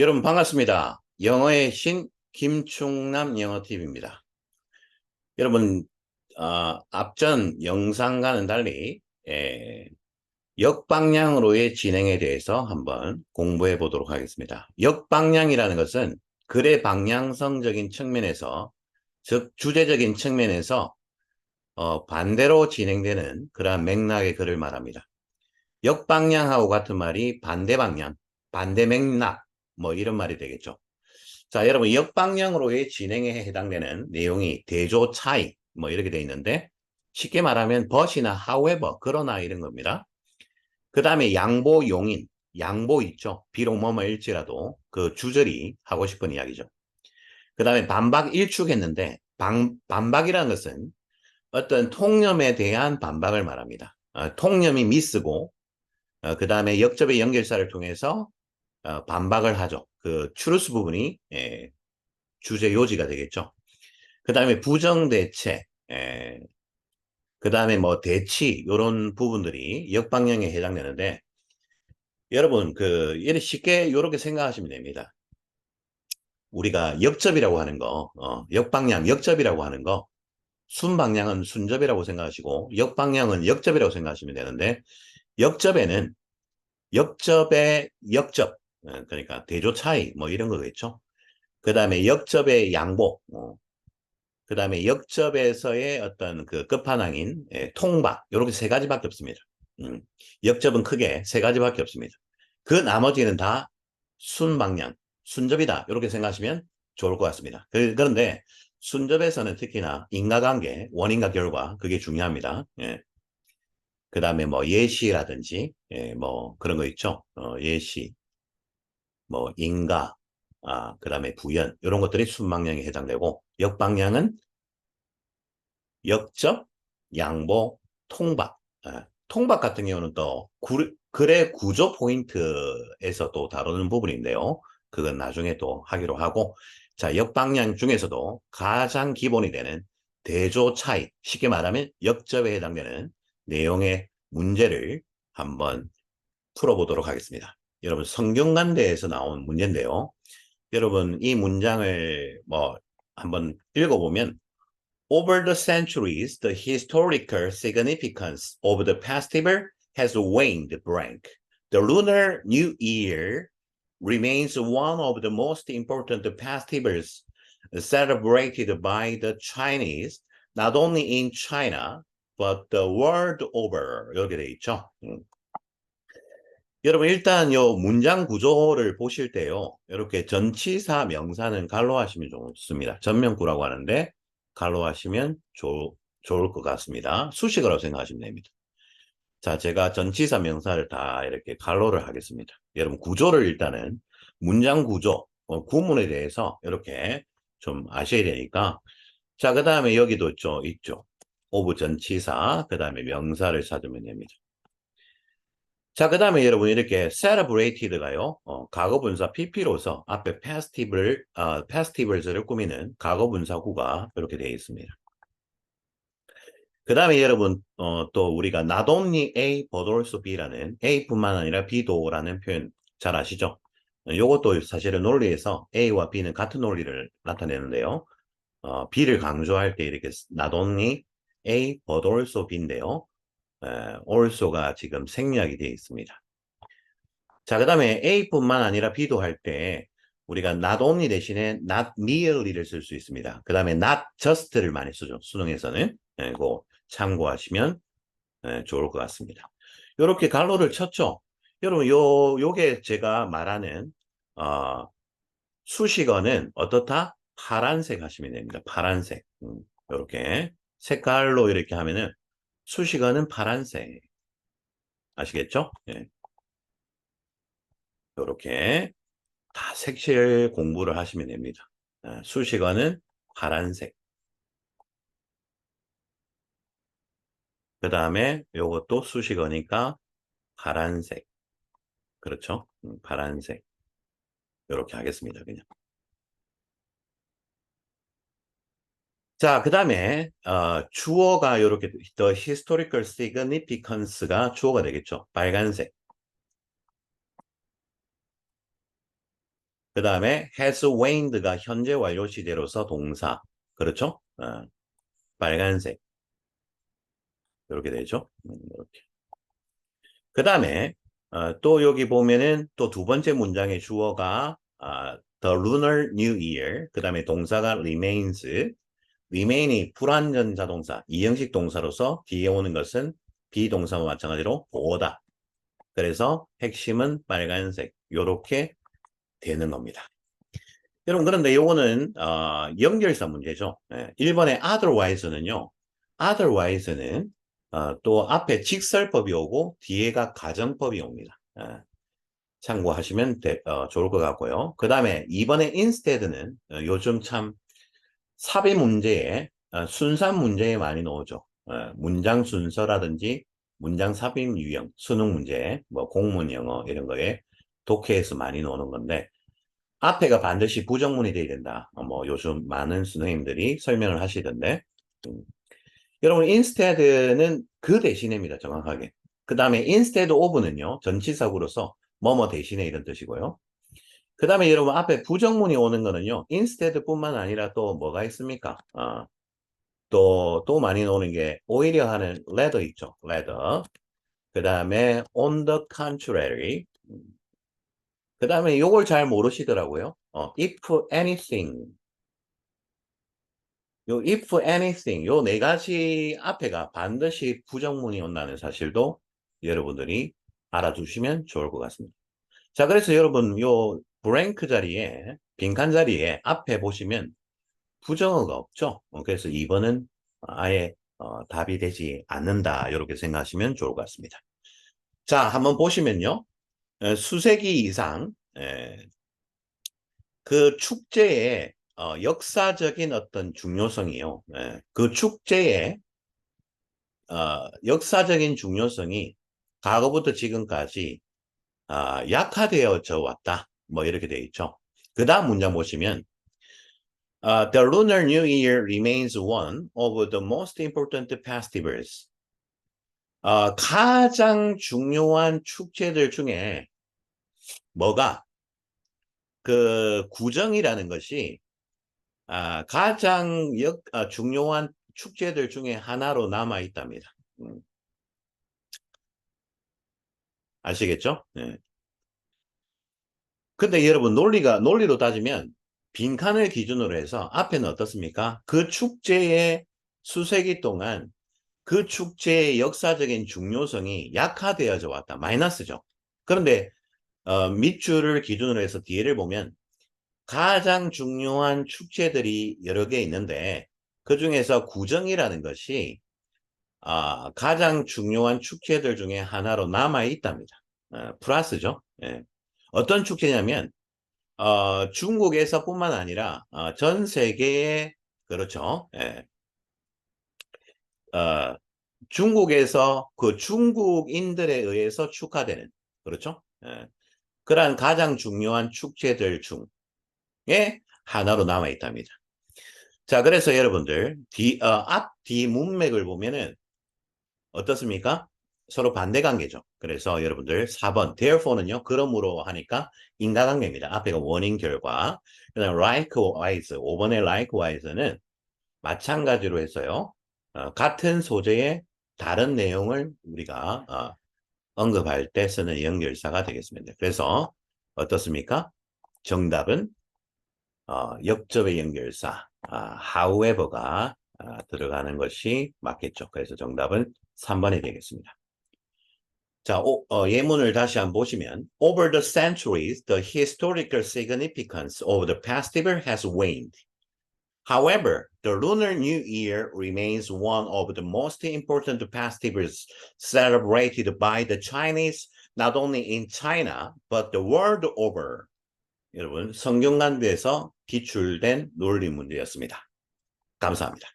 여러분 반갑습니다. 영어의 신 김충남 영어TV입니다. 여러분 어, 앞전 영상과는 달리 예, 역방향으로의 진행에 대해서 한번 공부해 보도록 하겠습니다. 역방향이라는 것은 글의 방향성적인 측면에서 즉 주제적인 측면에서 어, 반대로 진행되는 그러한 맥락의 글을 말합니다. 역방향하고 같은 말이 반대 방향, 반대 맥락 뭐 이런 말이 되겠죠. 자, 여러분 역방향으로의 진행에 해당되는 내용이 대조 차이 뭐 이렇게 돼 있는데 쉽게 말하면 but이나 however 그러나 이런 겁니다. 그 다음에 양보 용인 양보 있죠. 비록 뭐뭐일지라도 그 주절이 하고 싶은 이야기죠. 그 다음에 반박 일축했는데 반, 반박이라는 것은 어떤 통념에 대한 반박을 말합니다. 어, 통념이 미스고 어, 그 다음에 역접의 연결사를 통해서 어, 반박을 하죠. 그 추루스 부분이 예, 주제 요지가 되겠죠. 그 다음에 부정대체, 예, 그 다음에 뭐 대치 이런 부분들이 역방향에 해당되는데 여러분 그 이렇게 쉽게 이렇게 생각하시면 됩니다. 우리가 역접이라고 하는 거, 어, 역방향, 역접이라고 하는 거, 순방향은 순접이라고 생각하시고 역방향은 역접이라고 생각하시면 되는데 역접에는 역접의 역접, 어, 그러니까 대조 차이 뭐 이런 거겠죠. 그 다음에 역접의 양보, 어, 그 다음에 역접에서의 어떤 그 끝판왕인 예, 통박 이렇게 세 가지밖에 없습니다. 음, 역접은 크게 세 가지밖에 없습니다. 그 나머지는 다 순방향, 순접이다 이렇게 생각하시면 좋을 것 같습니다. 그, 그런데 순접에서는 특히나 인과관계, 원인과 결과 그게 중요합니다. 예. 그 다음에 뭐 예시라든지 예, 뭐 그런 거 있죠. 어, 예시, 뭐 인가, 아, 그 다음에 부연 이런 것들이 순방향에 해당되고 역방향은 역접, 양보, 통박. 아, 통박 같은 경우는 또 구, 글의 구조 포인트에서 또 다루는 부분인데요. 그건 나중에 또 하기로 하고 자 역방향 중에서도 가장 기본이 되는 대조 차이 쉽게 말하면 역접에 해당되는 내용의 문제를 한번 풀어보도록 하겠습니다. 여러분 성경관대에서 나온 문제인데요. 여러분 이 문장을 뭐 한번 읽어보면 Over the centuries, the historical significance of the festival has waned blank. The Lunar New Year remains one of the most important festivals celebrated by the Chinese, not only in China, but the world over. 이렇게 돼 있죠. 음. 여러분 일단 요 문장 구조를 보실 때요. 이렇게 전치사 명사는 갈로 하시면 좋습니다. 전면구라고 하는데 갈로 하시면 좋, 좋을 것 같습니다. 수식어라고 생각하시면 됩니다. 자, 제가 전치사 명사를 다 이렇게 갈로를 하겠습니다. 여러분 구조를 일단은 문장 구조, 어, 구문에 대해서 이렇게 좀 아셔야 되니까 자, 그 다음에 여기도 있죠. 있죠. 오브 전치사, 그 다음에 명사를 찾으면 됩니다. 자, 그 다음에 여러분 이렇게 celebrated가요. 어, 과거분사 pp로서 앞에 festival, 어, festivals를 꾸미는 과거분사구가 이렇게 되어 있습니다. 그 다음에 여러분 어, 또 우리가 not only A but also B라는 A뿐만 아니라 B도라는 표현 잘 아시죠? 이것도 사실은 논리에서 A와 B는 같은 논리를 나타내는데요. 어, B를 강조할 때 이렇게 not only A but also B인데요. 에, also가 지금 생략이 되어 있습니다. 자, 그 다음에 A뿐만 아니라 B도 할 때 우리가 not only 대신에 not merely를 쓸 수 있습니다. 그 다음에 not just를 많이 쓰죠. 수능에서는. 예, 그 참고하시면 예, 좋을 것 같습니다. 이렇게 갈로를 쳤죠. 여러분, 요, 요게 제가 말하는, 어, 수식어는 어떻다? 파란색 하시면 됩니다. 파란색. 음, 이렇게 색깔로 이렇게 하면은 수식어는 파란색. 아시겠죠? 예. 이렇게 다 색실 공부를 하시면 됩니다. 예, 수식어는 파란색. 그 다음에 요것도 수식어니까 파란색. 그렇죠? 음, 파란색. 이렇게 하겠습니다. 그냥. 자, 그 다음에 어, 주어가 이렇게 the historical significance가 주어가 되겠죠. 빨간색. 그 다음에 has waned가 현재 완료 시제로서 동사. 그렇죠? 어, 빨간색. 이렇게 되죠. 음, 이렇게. 그 다음에 어, 또 여기 보면은 또 두 번째 문장의 주어가 아, the lunar new year. 그 다음에 동사가 remains. Remain이 불완전 자동사, 이형식 동사로서 뒤에 오는 것은 비동사와 마찬가지로 보다. 그래서 핵심은 빨간색. 요렇게 되는 겁니다. 여러분 그런데 요거는 어, 연결사 문제죠. 예, 1번의 otherwise는요. otherwise는 어, 또 앞에 직설법이 오고 뒤에가 가정법이 옵니다. 예, 참고하시면 되, 어, 좋을 것 같고요. 그 다음에 2번의 instead는 어, 요즘 참 삽입 문제에 어, 순산 문제에 많이 나오죠. 어, 문장 순서라든지 문장 삽입 유형, 수능 문제, 뭐 공문 영어 이런 거에 독해에서 많이 나오는 건데 앞에가 반드시 부정문이 돼야 된다. 어, 뭐 요즘 많은 선생님들이 설명을 하시던데 음. 여러분 instead는 그 대신입니다. 정확하게. 그 다음에 instead of는요. 전치사구로서 뭐뭐 대신에 이런 뜻이고요. 그 다음에 여러분 앞에 부정문이 오는 거는요. instead 뿐만 아니라 또 뭐가 있습니까? 어, 또, 또 많이 나오는 게 오히려 하는 rather 있죠. rather. 그 다음에 on the contrary. 그 다음에 요걸 잘 모르시더라고요. 어, if anything. 요 if anything 요 네 가지 앞에가 반드시 부정문이 온다는 사실도 여러분들이 알아두시면 좋을 것 같습니다. 자, 그래서 여러분 요 브랭크 자리에 빈칸 자리에 앞에 보시면 부정어가 없죠. 어, 그래서 2번은 아예 어, 답이 되지 않는다. 이렇게 생각하시면 좋을 것 같습니다. 자, 한번 보시면요. 수세기 이상 그 축제의 어, 역사적인 어떤 중요성이요. 그 축제의 어, 역사적인 중요성이 과거부터 지금까지 아, 약화되어져 왔다. 뭐 이렇게 되어 있죠. 그 다음 문장 보시면 Uh, the Lunar New Year remains one of the most important festivals. 어, 가장 중요한 축제들 중에 뭐가 그 구정이라는 것이 아, 가장 역, 아, 중요한 축제들 중에 하나로 남아 있답니다. 음. 아시겠죠? 네. 근데 여러분 논리가 논리로 따지면 빈칸을 기준으로 해서 앞에는 어떻습니까? 그 축제의 수세기 동안 그 축제의 역사적인 중요성이 약화되어져 왔다. 마이너스죠. 그런데 어, 밑줄을 기준으로 해서 뒤를 보면 가장 중요한 축제들이 여러 개 있는데 그 중에서 구정이라는 것이 어, 가장 중요한 축제들 중에 하나로 남아 있답니다. 어, 플러스죠. 예. 어떤 축제냐면 어, 중국에서뿐만 아니라 어, 전 세계에 그렇죠. 예. 어, 중국에서 그 중국인들에 의해서 축하되는 그렇죠. 예. 그러한 가장 중요한 축제들 중에 하나로 남아 있답니다. 자, 그래서 여러분들 뒤, 어, 앞, 뒤 문맥을 보면은 어떻습니까? 서로 반대 관계죠. 그래서 여러분들 4번 therefore는요. 그러므로 하니까 인과관계입니다. 앞에가 원인 결과. 그 다음 likewise 5번의 likewise는 마찬가지로 해서요. 어, 같은 소재의 다른 내용을 우리가 어, 언급할 때 쓰는 연결사가 되겠습니다. 그래서 어떻습니까? 정답은 어, 역접의 연결사 아, however가 아, 들어가는 것이 맞겠죠. 그래서 정답은 3번이 되겠습니다. 자, 오, 어, 예문을 다시 한번 보시면 Over the centuries, the historical significance of the festival has waned. However, the Lunar New Year remains one of the most important festivals celebrated by the Chinese, not only in China, but the world over. 여러분, 성경간비에서 기출된 논리 문제였습니다. 감사합니다.